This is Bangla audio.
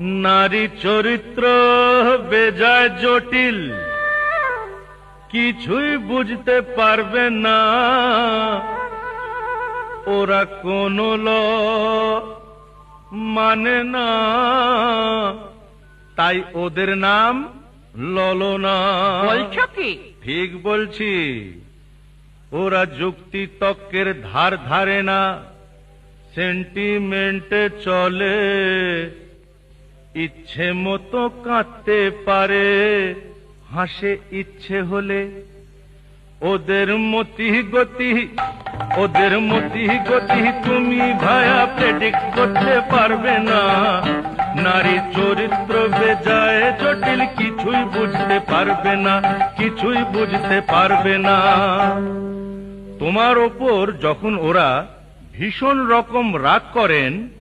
নারী চরিত্র বেজায় জটিল। কিছুই বুঝতে পারবে না। ওরা কোন ল মানে না। তাই ওদের নাম ললনা। বলছো কি? ঠিক বলছি। ওরা যুক্তি তক্কের ধার ধারে না। সেন্টিমেন্টে চলে। ইচ্ছে মতো কাঁদতে পারে, হাসে ইচ্ছে হলে। ওদের মতি গতি, ওদের মতি গতি তুমি ভায়া প্রেডিক্ট করতে পারবে না। নারী চরিত্র বেজায় জটিল কিছুই বুঝতে পারবে না, কিছুই বুঝতে পারবে না। তোমার ওপর যখন ওরা ভীষণ রকম রাগ করেন